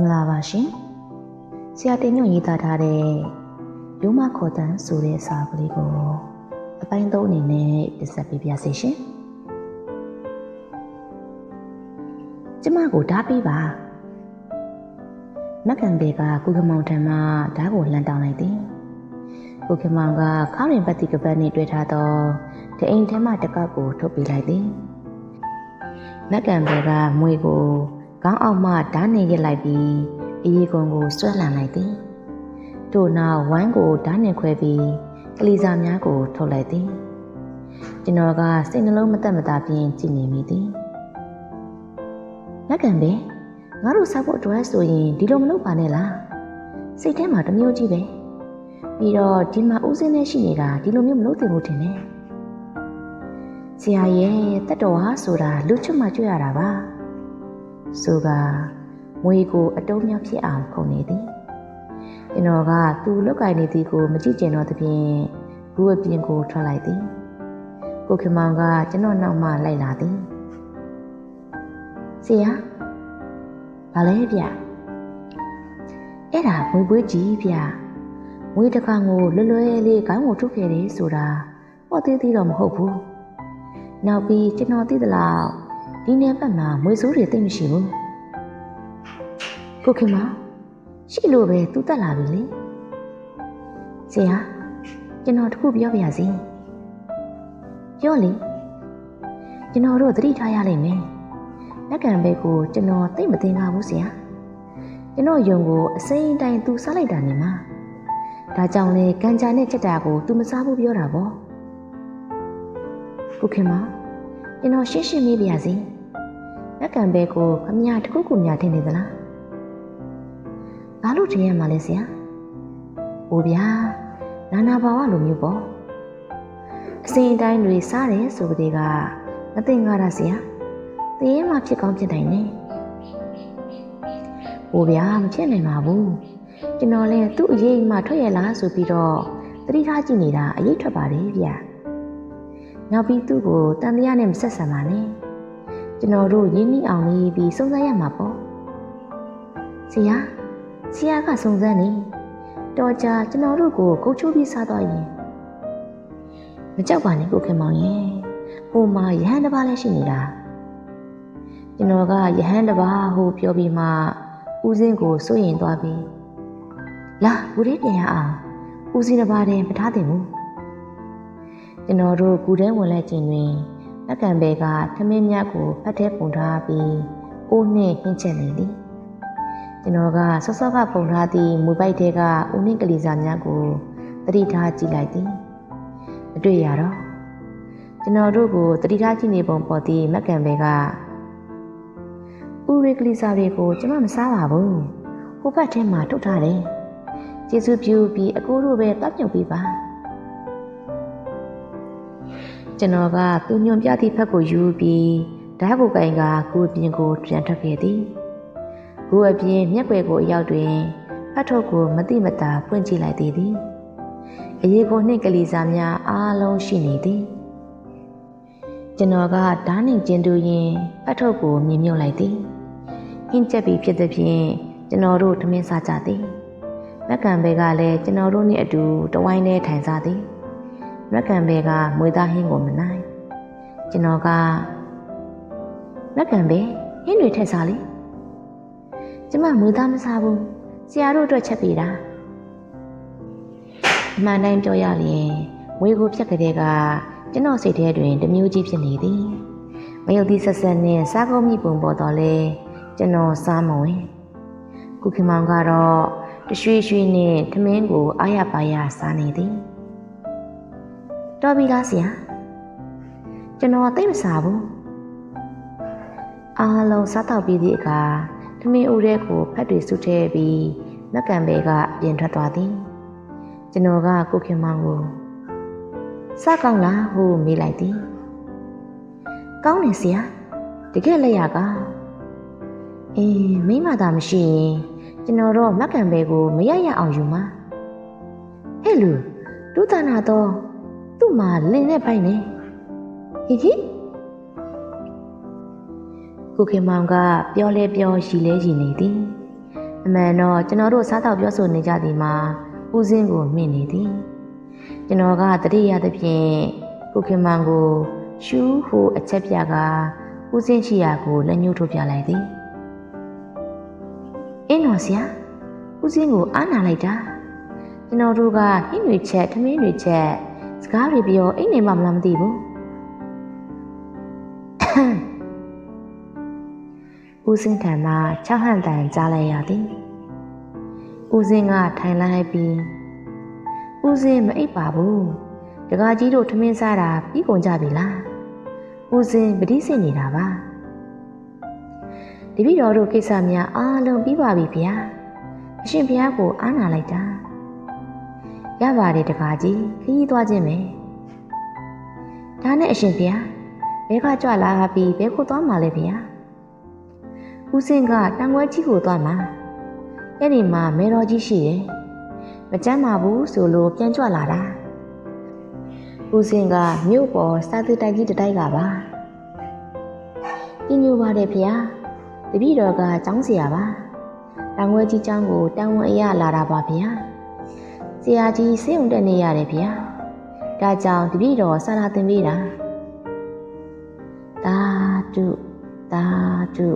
င်္ဂလာပါရှင်ဆရာတင်ညွန့်ရေးသားထားတဲ့ရိုးမခေါ်တန်းဆိုတဲ့စာကလေးကိုအပိုင်းသုံးအနေနဲ့တင်ဆက်ပေးပါစေရှင်ကျမကိုဓာပေးပါမက်ကန်ဘေကကုကမောင်ထံမှဓာကိုလှန်တောင်းလိုက်သည်ကုကမောင်ကခါရင်ပတ်တိကပတ်နှင့်တွေ့ထားသောတအိမ်ထဲမှတကောက်ကိုထုတ်ပေးလိုက်သည်မက်ကန်ဘေကမွေကို ခေါင်းအောက်မှဓာနှင်ရစ်လိုက်ပြီးအရေကွန်ကိုဆွဲလန်လိုက်သည်ထို့နောက်ဝမ်းကိုဓာနှင်ခွဲပြီးကလေးစားများကိုထုတ်လိုက်သည်ကျွန်တော်ကစိတ်နှလုံးမသက်မသာဖြင့်ကြည်နေမိသည်လက်ကန်ပဲငါတို့စားဖို့အတွက်ဆိုရင်ဒီလိုမလုပ်ပါနဲ့လားစိတ်ထဲမှာတစ်မျိုးကြီးပဲပြီးတော့ဒီမှာဦးစင်းနဲ့ရှိနေတာဒီလိုမျိုးမလုပ်သင့်ဘူးထင်တယ်ဆရာရဲ့တက်တော်ဟာဆိုတာလူချွတ်မှကြွရတာပါ ဆိုကမွေကိုအတုံးများဖြစ်အောင်ခုန်နေသည်ကျွန်တော်ကသူလောက်ကင်နေသည်ကိုမကြည့်ကျင်တော့သဖြင့်ဘူးအပြင်ကိုထွက်လိုက်သည်ကိုခင်မောင်ကကျွန်တော်နောက်မှလိုက်လာသည်ဆရာဘာလဲဗျအဲ့ဒါမွေပွေးကြီးဗျမွေတစ်ခါကိုလွယ်လွယ်လေးခေါင်းကိုထုတ်ခဲ့တယ်ဆိုတာဟောသေးသေးတော့မဟုတ်ဘူးနောက်ပြီးကျွန်တော်သိသလား ဒီနယ်ဘက်မှာမွေစိုးတွေသိမ့်မရှိဘူးကိုခင်မောင်ရှိလို့ပဲသူတက်လာပြီလေဆရာကျွန်တော်တခုပြောပြရစီပြောလေကျွန်တော်တို့သတိထားရလိမ့်မယ်လက်ကံဘဲကိုကျွန်တော်သိမသိငါဘူးဆရာကျွန်တော်ယုံကိုအစိမ်းတိုင်းသူစားလိုက်တာနေမှာဒါကြောင့်လေကံကြနဲ့ချက်တာကို तू မစားဘူးပြောတာပေါ့ကိုခင်မ ကျွန်တော်ရှင်းရှင်းမေးပြရစီလက်ကံဘဲကိုခမရတခုခုများထင်နေသလားဘာလို့ထင်ရမှာလဲဆရာ။အိုဗျာနာနာဘာဝလိုမျိုးပေါ့။အစင်အတိုင်းတွေစားတယ်ဆိုကြတဲ့ကမသိငါတာဆရာ။တည်ရင်မှဖြစ်ကောင်းဖြစ်နိုင်တယ်။အိုဗျာမဖြစ်နိုင်ပါဘူး။ကျွန်တော်လည်းသူ့အရေးမှထွက်ရလားဆိုပြီးတော့တတိထားကြည့်နေတာအရေးထွက်ပါတယ်ဗျာ။ နောက်ပြီးသူ့ကိုတန်တရားနဲ့မဆက်ဆံပါနဲ့။ကျွန်တော်တို့ရင်းနှီးအောင်လေးပြီးစုံစမ်းရမှာပေါ့။ဆရာဆရာကစုံစမ်းနေတော်ကြာကျွန်တော်တို့ကိုကုတ်ချိုးပြီးစားသွားရင်မကြောက်ပါနဲ့ကိုခင်မောင်ရဲ့ဟိုမှာယဟန်တစ်ပါးလည်းရှိနေတာကျွန်တော်ကယဟန်တစ်ပါးဟိုပြောပြီးမှဦးစင်းကိုစိုးရင်သွားပြီးလာဘူလေးပြန်ရအောင်ဦးစင်းတစ်ပါးတည်းမထားသင့်ဘူး ကျွန်တော်တို့ကူထဲဝင်လိုက်ခြင်းတွင်လက်ကံဘဲကထမင်းမြတ်ကိုဖတ်ထဲပုံထားပြီးအိုးနှင့်ဟင်းချက်နေသည်ကျွန်တော်ကဆော့ဆော့ကပုံထားသည့်မူပိုက်တဲကဦးနှင်းကလေးစာများကိုတတိထားကြည့်လိုက်သည်မတွေ့ရတော့ကျွန်တော်တို့ကိုတတိထားကြည့်နေပုံပေါ်သည့်မက်ကန်ဘဲကဦးရီကလေးစာတွေကိုကျွန်မမစားပါဘူးဟိုဘက်ထဲမှာထုတ်ထားတယ်ကျေးဇူးပြုပြီးအကိုတို့ပဲတပ်မြုပ်ပေးပါ ကျွန်တော်ကသူညွန်ပြသည့်ဖက်ကိုယူပြီးဓာတ်ကိုကင်ကကိုပြင်ကိုပြန်ထွက်ခဲ့သည်ဂူအပြင်မျက်ွယ်ကိုအရောက်တွင်ဖတ်ထုတ်ကိုမတိမတာဖွင့်ကြည့်လိုက်သေးသည်အရေးကိုနှင့်ကလေးစားများအားလုံးရှိနေသည်ကျွန်တော်ကဓားနှင့်ကျင်တူရင်ဖတ်ထုတ်ကိုမြင်မြုပ်လိုက်သည်ဟင်းချက်ပြီးဖြစ်သည်ဖြင့်ကျွန်တော်တို့ထမင်းစားကြသည်မက်ကန်ဘဲကလည်းကျွန်တော်တို့နှင့်အတူတဝိုင်းထဲထိုင်စားသည် မက်ကန်ဘဲကမွေသားဟင်းကိုမနိုင်ကျွန်တော်ကမက်ကန်ဘဲဟင်းတွေထည့်စားလေကျမမူသားမစားဘူးဆရာတို့အတွက်ချက်ပေးတာအမှန်တိုင်းပြောရရင်ဝေကိုဖြတ်ကလေးကကျွန်တော်စိတ်ထဲတွင်တမျိုးကြီးဖြစ်နေသည်မယုတ်သည့်ဆက်ဆက်နဲ့စားကောင်းမိပုံပေါ်တော့လဲကျွန်တော်စားမဝင်ကုခင်မောင်ကတော့တရွှေရွှေနဲ့ထမင်းကိုအားရပါရစားနေသည် တော်ပြီလားဆရာကျွန်တော်သိမစားဘူးအားလုံးစားတော့ပြီးသည့်အခါထမင်းအိုးထဲကိုဖက်တွေစုထဲပြီးမက်ကန်ဘဲကပြင်ထွက်သွားသည်ကျွန်တော်ကကိုခင်မောင်ကိုစကောင်းလားဟုမေးလိုက်သည်ကောင်းတယ်ဆရာတကယ်လက်ရကအေးမိမသာမရှိရင်ကျွန်တော်တော့မက်ကန်ဘဲကိုမရရအောင်ယူမှာဟဲ့လူဒုသနာတော့ သူ့မှာလင်းနဲ့ပိုက်နေဟိဟိကိုခင်မောင်ကပြောလဲပြောရှိလဲရှိနေသည်အမှန်တော့ကျွန်တော်တို့စားတော့ပြောဆိုနေကြသည်မှာဦးစင်းကိုမြင်နေသည်ကျွန်တော်ကတတိယသဖြင့်ကိုခင်မန်ကိုရှူးဟိုအချက်ပြကဦးစင်းရှိရာကိုလက်ညှိုးထိုးပြလိုက်သည်အင်းတော်ဆရာဦးစင်းကိုအားနာလိုက်တာကျွန်တော်တို့ကနှင်းတွေချက်ထမင်းတွေချက် စကားတွေပြောအိမ်နေမှမလားမသိဘူးဦးစင်းထံမှ၆ဟန်တန်ကြားလိုက်ရသည်ဦးစင်းကထိုင်လိုက်ပြီးဦးစင်းမအိပ်ပါဘူးတကားကြီးတို့ထမင်းစားတာပြီးကုန်ကြပြီလားဦးစင်းပတိစစ်နေတာပါတပည့်တော်တို့ကိစ္စများအားလုံးပြီးပါပြီဗျာအရှင်ဘုရားကိုအားနာလိုက်တာ ရပါတယ်တကားကြီးခရီးသွားခြင်းပဲဒါနဲ့အရှင်ဘုရားဘဲကကြွလာပြီးဘဲကိုသွားမှာလဲဗျာဦးစင်းကတန်ခွဲကြီးကိုသွားမှာအဲ့ဒီမှာမဲတော်ကြီးရှိတယ်မကြမ်းပါဘူးဆိုလို့ပြန်ကြွလာတာဦးစင်ကမြို့ပေါ်စာသူတိုက်ကြီးတတိုက်ကပါပြညိုပါတယ်ဖေ။တပည့်တော်ကចောင်းเสียပါ။တောင်ဝဲကြီးចောင်းကိုတန်ဝန်အရလာတာပါဗျာ။ ဆရာကြီးစေုံတက်နေရတယ်ဗျာ။ဒါကြောင့်တပည့်တော်ဆလာသင်ပေးတာ။တာတုတာတု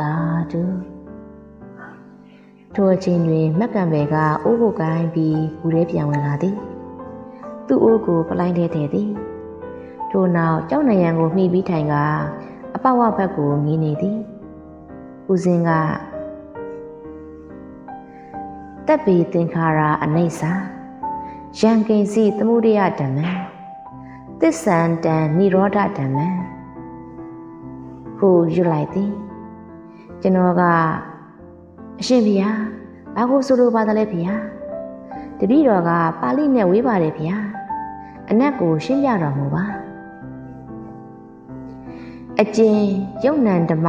တာတုထိုအချိန်တွင်မက်ကံပဲကအိုးကိုကိုင်းပြီးဘူးထဲပြန်ဝင်လာသည်သူ့အိုးကိုပလိုက်တဲ့တဲ့သည်ထို့နောက်ကြောက်နရံကိုမှီပြီးထိုင်ကအပဝဘက်ကိုငီးနေသည်ဦးစင်းက တက်ပီသင်္ခါရအနိစ္စရံကိဉ္စီသမှုရိယဓမ္မံသစ္ဆန္တံនិရောဓဓမ္မံဟူယူလိုက်သည်ကျွန်တော်ကအရှင်ဘုရားဘာကိုဆိုလိုပါသလဲဘုရားတပည့်တော်ကပါဠိနဲ့ဝေးပါတယ်ဘုရားအနက်ကိုရှင်းပြတော်မူပါအကျဉ်ယုံနံဓမ္မ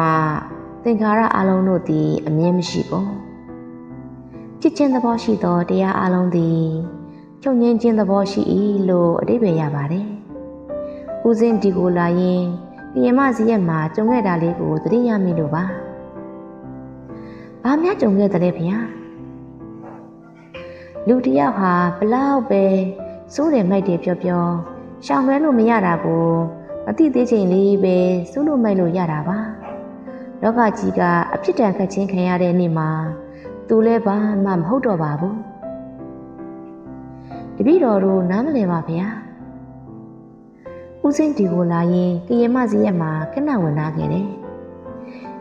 သင်္ခါရအလုံးတို့သည် အမြင်မရှိကု န်ဖြစ်ခြင်းသဘောရှိသောတရားအလုံးသည်ချုပ်ငင်းခြင်းသဘောရှိ၏လို့အဓိပ္ပာယ်ရပါတယ်ဦးစင်းဒီကိုလာရင်ပြင်မစီရက်မှာကြုံခဲ့တာလေးကိုသတိရမိလို့ပါဘာများကြုံခဲ့တယ်ဗျာလူတယောက်ဟာဘလောက်ပဲစိုးတယ်မိုက်တယ်ပြောပြောရှောင်လွှဲလို့မရတာကိုမသိသေးချိန်လေးပဲစိုးလို့မိုက်လို့ရတာပါလောကကြီးကအဖြစ်တန်ခတ်ချင်းခံရတဲ့နေ့မှာ သူလည်းဘာမှမဟုတ်တော့ပါဘူးတပည့်တော်တို့နားမလည်ပါဗျာဦးစင်းဒီကိုလာရင်ကရင်မစီရက်မှာခဏဝင်လာခဲ့တယ်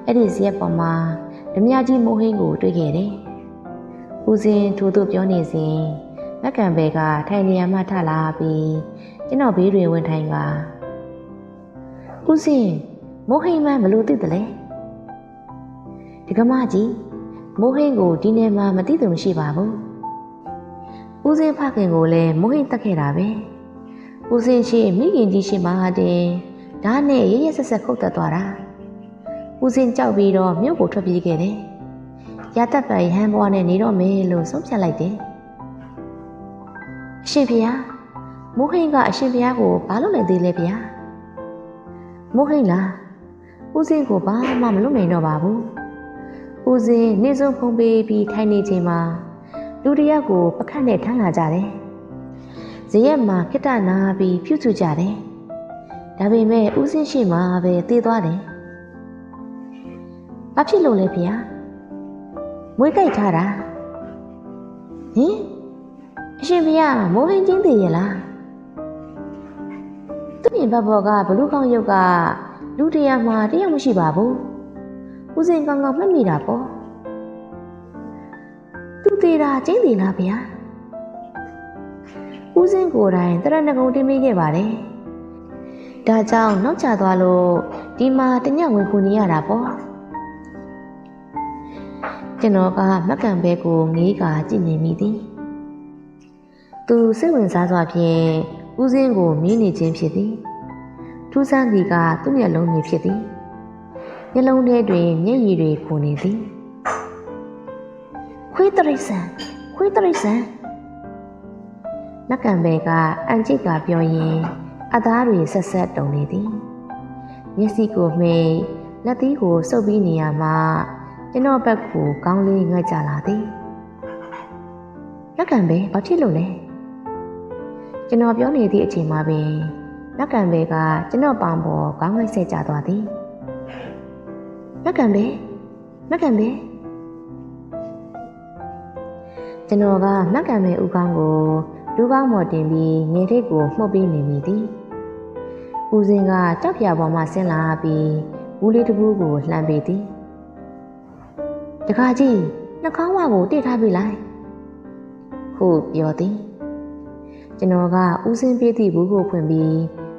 အဲ့ဒီစီရက်ပေါ်မှာဓမြကြီးမိုးဟင်းကိုတွေ့ခဲ့တယ်ဦးစင်းထို့သို့ပြောနေစဉ်မက်ကံဘဲကထိုင်နေရာမှထလာပြီးကျွန်တော်ဘေးတွင်ဝင်ထိုင်ကဦးစင်းမိုးဟင်းမှဘလို့သိတယ်လဲဒီကမကြီး မိုးဟင်းကိုဒီနေ့မှမသိသူမရှိပါဘူးဦးစင်းဖခင်ကိုလည်းမိုးဟင်းတက်ခဲ့တာပဲဦးစင်းရှိမိခင်ကြီးရှိမှတဲ့ဒါနဲ့ရရဆက်ဆက်ခုတ်တက်သွားတာဦးစင်းကြောက်ပြီးတော့မြို့ကိုထွက်ပြေးခဲ့တယ်ရတတ်ပံဟန်ဘွားနဲ့နေတော့မယ်လို့ဆုံးဖြတ်လိုက်တယ်အရှင်ဖျားမိုးဟိန်ကအရှင်ဖျားကိုဘာလုပ်လိုက်သေးလဲဗျာမိုးဟိန်လားဦးစင်းကိုဘာမှမလုပ်နိုင်တော့ပါဘူး ဦးစင်းနေစုံဖုံးပေးပြီးထိုင်နေချိန်မှာလူတယောက်ကိုပခတ်နဲ့ထမ်းလာကြတယ်ဇရက်မှာခိတ္တနာပြီးဖြူချူကြတယ်ဒါပေမဲ့ဦးစင်းရှိမှပဲတည်သွားတယ်ဘာဖြစ်လို့လဲဗျာမွေးကြိုက်ထားတာဟင်အရှင်ဘုရားမိုးဟင်းချင်းတည်ရလားသူ့ပြင်ဘက်ဘော်ကဘလူးကောင်းရုပ်ကလူတရားမှာတယောက်မရှိပါဘူး ဦးစင်ကောင်းကောင်းမှတ်မိတာပေါ့သူသေးတာချင်းတည်လားဗျာဦးစင်ကိုယ်တိုင်တရဏဂုံတင်ပေးခဲ့ပါတယ်ဒါကြောင့်နောက်ကျသွားလို့ဒီမှာတညဝင်ခုနေရတာပေါ့ကျွန်တော်ကမက်ကံဘဲကိုငေးကာကြည့်နေမိသည်သူစိတ်ဝင်စားစွာဖြင့်ဦးစင်းကိုမင်းနေခြင်းဖြစ်သည်ထူးဆန်းသည်ကသူ့မျက်လုံးမြင်ဖြစ်သည် မျက်လုံးထဲတွင်မျက်ရည်တွေခုန်နေသည်ခွေးတရိษံခွေးတရိษံမက်ကံဘဲကအန်ကျိတ်ကပြောရင်အသားတွေဆက်ဆက်တုံနေသည်မျက်စိကိုမှိတ်လက်သီးကိုစုပ်ပြီးနေရမှာကျွန်တော်ဘက်ကိုကောင်းလေးငှက်ကြလာသည်လက်ကံပဲဘာဖြစ်လို့လဲကျွန်တော်ပြောနေသည့်အချိန်မှာပင်လက်ကံပဲကကျွန်တော်ပေါင်ပေါ်ကောင်းငှက်ဆက်ကြသွားသည် လက်ကံပဲလက်ကံပဲကျွန်တော်ကလက်ကံပဲဥကောင်းကိုလူကောင်းမော်တင်ပြီးငယ်ထိတ်ကိုမှုတ်ပြီးနေမိသည်ဦးစင်ကကြောက်ပြပေါ်မှဆင်းလာပြီးဘူးလေးတစ်ဘူးကိုလှမ်းပေးသည်တခါကြီးနှာခေါင်းဝါကိုတိတ်ထားပြီလားဟုတ်ပြောသည်ကျွန်တော်ကဦးစင်ပြေးသည့်ဘူးကိုဖွင့်ပြီး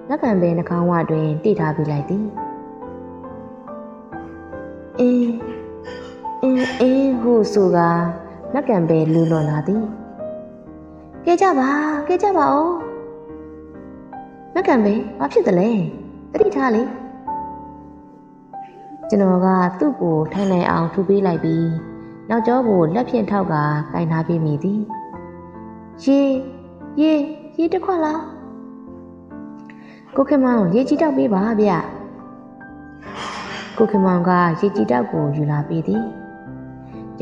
လက်ကံပဲနှာခေါင်းဝတွင်တိတ်ထားပြီးလိုက်သည် င်းဟုဆိုကလက်ကံပဲလူလွန်လာသည်ကဲကြပါကဲကြပါဦးလက်ကံပဲဘာဖြစ်တယ်လဲတတိထားလေကျွန်တော်ကသူ့ကိုထိုင်နိုင်အောင်ထူပေးလိုက်ပြီးနောက်ကျောကိုလက်ဖြင့်ထောက်ကကင်ထားပေးမိသည်ရေရေရေတစ်ခွက်လားကိုခင်မောင်ရေကြီးတောက်ပေးပါဗျကိုခင်မောင်ကရေကြီးတောက်ကိုယူလာပေးသည်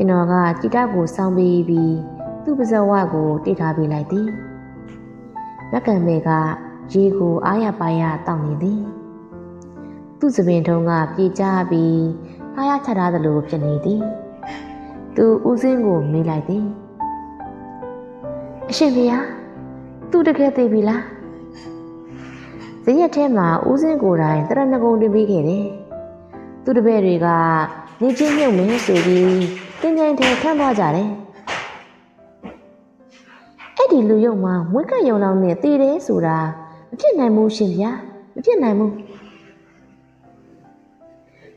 ကျွန်တော်ကကြည်တောက်ကိုစောင်းပေးပြီးသူ့ပါဇဝကိုတိတ်ထားပေးလိုက်သည်လက်ကံမေကရေကိုအားရပါရတောက်နေသည်သူ့စပင်ထုံးကပြေကျပြီးဖားရချထားသလိုဖြစ်နေသည်သူဦးစင်းကိုမေးလိုက်သည်အရှင်ဖေဟာသူတကယ်သိပြီလားဇရက်ထဲမှာဦးစင်းကိုယ်တိုင်တရဏဂုံတင်ပေးခဲ့တယ်သူတပည့်တွေက နေချင်းမြုပ်မင်းဆိုပြီး တင်းကြိုင်ထဲထမ်းသွားကြတယ်အဲ့ဒီလူယုံမှာမွေးကပ်ယုံလောင်းနဲ့တည်တယ်ဆိုတာမဖြစ်နိုင်ဘူးရှင်ဗျာမဖြစ်နိုင်ဘူး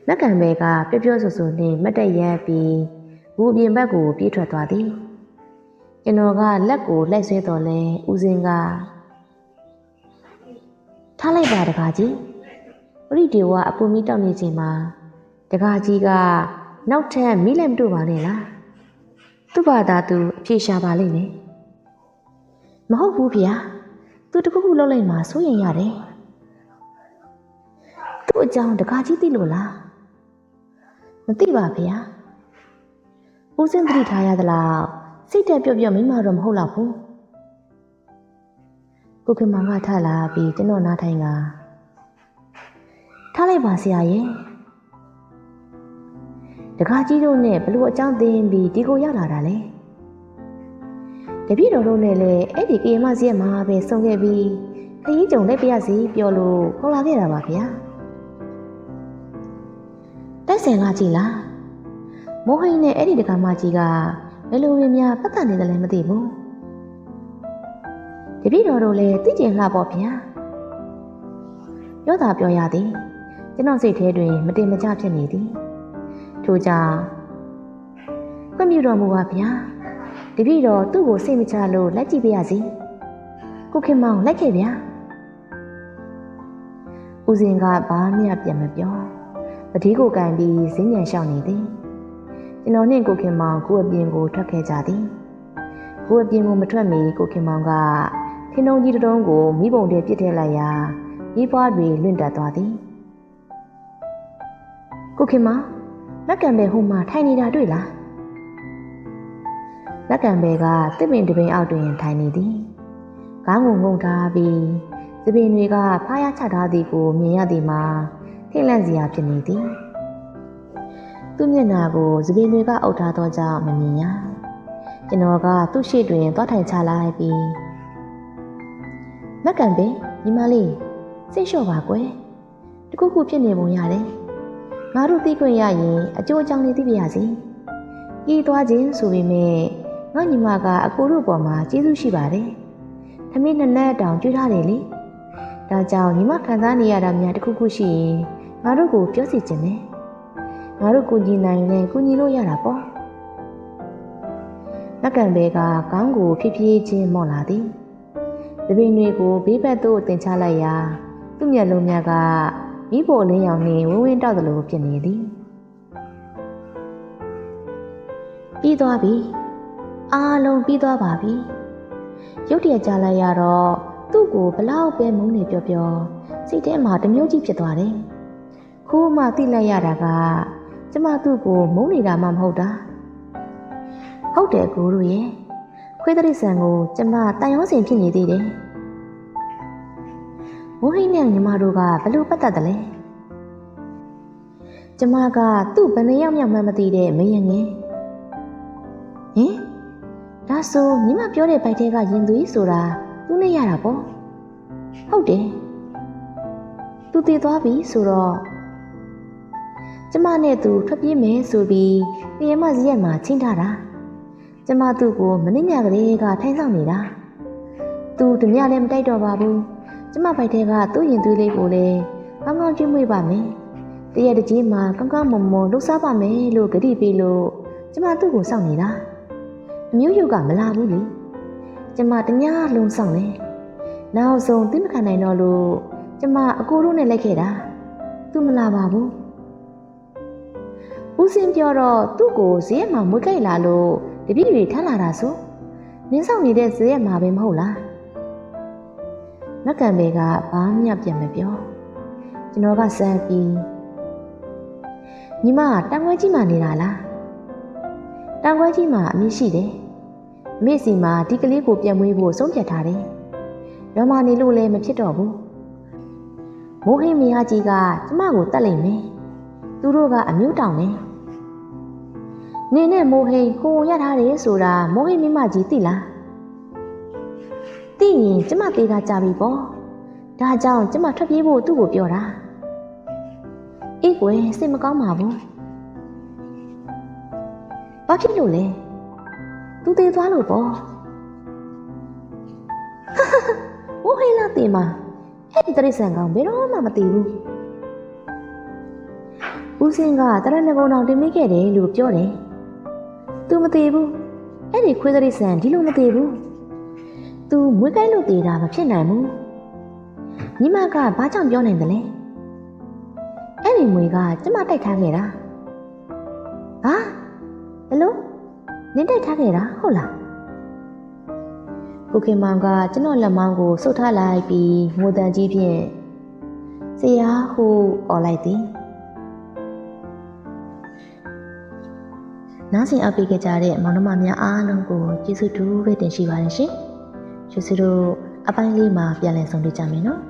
လက်ကံမဲကပျော့ပျော့ဆူဆူနဲ့မတ်တက်ရက်ပြီးဘူအပြင်ဘက်ကိုပြေးထွက်သွားသည်ကျွန်တော်ကလက်ကိုလိုက်ဆွဲတော်လဲဦးစင်းကထားလိုက်ပါတကားကြီးပရိဒေဝအပူမီတောက်နေချိန်မှာတကားကြီးက နောက်ထပ်မိလည်းမတို့ပါနဲ့လားသူ့ဘာသာသူအပြေရှာပါလိမ့်မယ်မဟုတ်ဘူးဗျာသူတခုခုလုပ်လိုက်မှစိုးရင်ရတယ်သူ့အကြောင်းတကားကြီးသိလို့လားမသိပါဗျာဦးစင်းသတိထားရသလားစိတ်တက်ပြော့ပြော့မိမတော့မဟုတ်တော့ဘူးကိုခင်မောင်ကထလာပြီးကျွန်တော်နားထိုင်ကထားလိုက်ပါဆရာရဲ့ တကားကြီးတို့နဲ့ဘလို့အကြောင်းသိရင်ပြီးဒီကိုရောက်လာတာလဲတပြည့်တော်တို့နဲ့လည်းအဲ့ဒီကေမစီရဲ့မှာပဲဆုံခဲ့ပြီးခရီးကြုံလိုက်ပြရစီပြောလို့ခေါ်လာခဲ့တာပါဗျာတက်ဆင်လာကြည့်လားမိုးဟိန်းနဲ့အဲ့ဒီတကားမကြီးကဘယ်လိုရင်းများပတ်သက်နေတယ်လဲမသိဘူးတပည့်တော်တို့လည်းသိကျင်လှပေါ့ဗျာပြောတာပြောရသည်ကျွန်တော်စိတ်ထဲတွင် မတင်မကျဖြစ်နေသည် ထို့ကြောင့်ခွင့်ပြုတော်မူပါဗျာတပည့်တော်သူ့ကိုစိတ်မချလို့လက်ကြည့်ပြရစီကိုခင်မောင်လက်ခဲ့ဗျာဦးစင်ကဘာမှပြန်မပြောပတိကိုကန်ပြီးဈဉ္ဉံလျှောက်နေသည်ကျွန်တော်နှင့်ကိုခင်မောင်ကိုအပြင်ကိုထွက်ခဲ့ကြသည်ကိုအပြင်ကိုမထွက်မီကိုခင်မောင်ကထင်းတုံးကြီးတုံးကိုမိဘုံထဲပြစ်ထည့်လိုက်ရာမိဘတွေလွင့်တက်သွားသည်ကိုခင်မောင် လက်ကံပဲဟိုမှာထိုင်နေတာတွေ့လားလက်ကံပဲကတစ်ပင်တပင်အောက်တွင်ထိုင်နေသည်ခေါင်းကိုငုံထားပြီးသပင်တွေကဖားရချထားသည်ကိုမြင်ရသည်မှာထိတ်လန့်စရာဖြစ်နေသည်သူ့မျက်နှာကိုသပင်တွေကအုပ်ထားသောကြောင့်မမြင်ရကျွန်တော်ကသူ့ရှေ့တွင်သွားထိုင်ချလိုက်ပြီးလက်ကံပဲညီမလေးစိတ်လျှော့ပါကွယ်တခုခုဖြစ်နေပုံရတယ် ငါတို့သိခွင့်ရရင်အကျိုးအကြောင်းလေးသိပြရစီကြီးသွားခြင်းဆိုပေမဲ့ငါညီမကအကိုတို့ပေါ်မှာကျေးဇူးရှိပါတယ်။သမီးနှစ်နက်တောင်ကြွေးထားတယ်လေ။ဒါကြောင့်ညီမခံစားနေရတာများတခုခုရှိရင်ငါတို့ကိုပြောစီခြင်းနဲ့ငါတို့ကိုညီနိုင်ရင်ကိုညီလို့ရတာပေါ့။လက်ကံဘဲကခေါင်းကိုဖြည်းဖြည်းချင်းမော့လာသည်။သပင်တွေကိုဘေးဘက်သို့တင်ချလိုက်ရာသူ့မျက်လုံးများက မိဖို့လင်းရောင်နှင့်ဝင်းဝင်းတောက်သလိုဖြစ်နေသည်။ပြီးသွားပြီ။အားလုံးပြီးသွားပါပြီရုတ်တရက်ကြားလိုက်ရတော့သူ့ကိုဘလောက်ပဲမုန်းနေပြောပြောစိတ်ထဲမှာတမျိုးကြီးဖြစ်သွားတယ်ခိုးမှသိလိုက်ရတာကကျမသူ့ကိုမုန်းနေတာမှမဟုတ်တာဟုတ်တယ်ကိုတို့ရဲ့ခွေးတရိษံကိုကျမတန်ရောစင်ဖြစ်နေသေးတယ် မိုးဟိနဲ့ညီမတို့ကဘလို့ပတ်သက်တယ်လဲကျမကသူ့ဘယ်နှယောက်မြောက်မှမသိတဲ့မယငယ်ဟင်ဒါဆိုညီမပြောတဲ့ဘိုက်ထဲကရင်သွေးဆိုတာသူနဲ့ရတာပေါ့ဟုတ်တယ်သူတည်သွားပြီဆိုတော့ကျမနဲ့သူထွက်ပြေးမယ်ဆိုပြီးနေရမစရက်မှာချင်းထားတာကျမသူ့ကိုမနှိမ့်ညကလေးကထိုင်းဆောင်နေတာသူတမရလည်းမတိုက်တော့ပါဘူး ကျမဘိုက်ထဲကသူ့ရင်သွေးလေးကိုလည်းကောင်းကောင်းကျွေးမွေးပါမယ်တရက်တစ်ကြီးမှာကောင်းကောင်းမွန်မွန်လှူစားပါမယ်လို့ဂတိပေးလို့ကျမသူ့ကိုစောင့်နေတာအမျိုးရုပ်ကမလာဘူးလေကျမတ냐လုံးစောင့်တယ်နောက်ဆုံးသိမခံနိုင်တော့လို့ကျမအကိုတို့နဲ့လိုက်ခဲ့တာသူမလာပါဘူးဦးစင်းပြောတော့သူ့ကိုဇေယျမှာမွေးကြိုက်လာလို့တပည့်တွေထမ်းလာတာဆိုနင်းဆောင်နေတဲ့ဇေယျမှာပဲမဟုတ်လား နက်ကံဘေကဘာမှပြန်မပြောကျွန်တော်ကစမ်းပြီးညီမတန်ခွဲကြီးမှနေတာလားတန်ခွဲကြီးမှာအမေရှိတယ်အမေစီမှာဒီကလေးကိုပြန်မွေးဖို့ဆုံးဖြတ်ထားတယ်ရမနေလို့လည်းမဖြစ်တော့ဘူးမိုးဟင်းမယားကြီးကကျမကိုတတ်လိုက်မယ်သူတို့ကအမျိုးတောင်နေနေနဲ့မိုးဟင်းကိုရထားတယ်ဆိုတာမိုးဟင်းမိမကြီးသိလား သိရင်ကျမသေးတာကြပြီပေါ့ဒါကြောင့်ကျမထွက်ပြေးဖို့သူ့ကိုပြောတာအေးကွယ်စိတ်မကောင်းပါဘူးဘာဖြစ်လို့လဲသူသေးသွားလို့ပေါ့မိုးဟင်းလာတင်မှာအဲ့ဒီတရိษံကောင်ဘယ်တော့မှမသိဘူးဦးစင်းကတရဏဂုံတော်တင်မိခဲ့တယ်လို့ပြောတယ်သူမသိဘူးအဲ့ဒီခွေးတရိษံဒီလိုမသိဘူး သူမွေးကိုက်လို့သေးတာမဖြစ်နိုင်ဘူးညီမကဘာကြောင့်ပြောနိုင်တယ်လဲအဲ့ဒီမွေကကျမတိုက်ထားခဲ့တာဟာဘယ်လိုနင်းတိုက်ထားခဲ့တာဟုတ်လားကိုခင်မောင်ကကျွန်တော်လက်မောင်းကိုဆုတ်ထားလိုက်ပြီးငိုတန်ကြီးဖြင့်ဆရာဟုអော်လိုက်သည်နားဆင်အပ်ပေးကြတဲ့မောင်နှမများအားလုံးကိုကျေးဇူးတူပဲတင်ရှိပါတယ်ရှင် ကျေးဇူးတို့အပိုင်းလေးမှာပြန်လည်ဆုံးဖြတ်ကြမယ်နော်